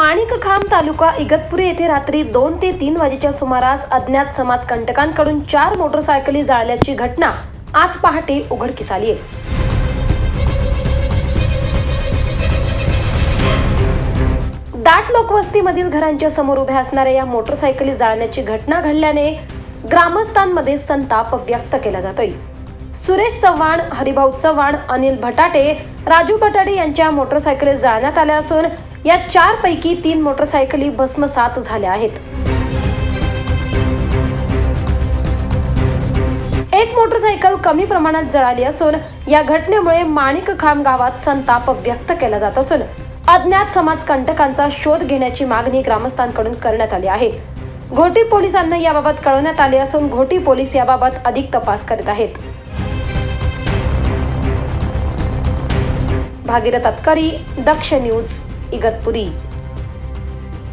माणिकखाम तालुका इगतपुरी येथे रात्री दोन ते तीन वाजेच्या सुमारास अज्ञात समाजकंटकांकडून चार मोटरसायकली जाळल्याची घटना आज पहाटे उघडकीस आली आहे. दाट लोकवस्तीमधील घरांच्या समोर उभ्या असणाऱ्या या मोटरसायकली जाळण्याची घटना घडल्याने ग्रामस्थांमध्ये संताप व्यक्त केला जातोय. सुरेश चव्हाण हरिभाऊ चव्हाण अनिल भटाटे राजू भटाटे यांच्या मोटरसायकली जाळण्यात आल्या असून या चार पैकी तीन मोटरसायकली भस्मसात झाल्या आहेत. एक मोटरसायकल कमी प्रमाणात जळाली असून या घटनेमुळे माणिकखांब गावात संताप व्यक्त केला जात असून अज्ञात समाज कंटकांचा शोध घेण्याची मागणी ग्रामस्थांकडून करण्यात आली आहे. घोटी पोलिसांना याबाबत कळवण्यात आले असून घोटी पोलीस याबाबत अधिक तपास करीत आहेत. भागीरथ अतकरी दक्ष न्यूज इगतपुरी.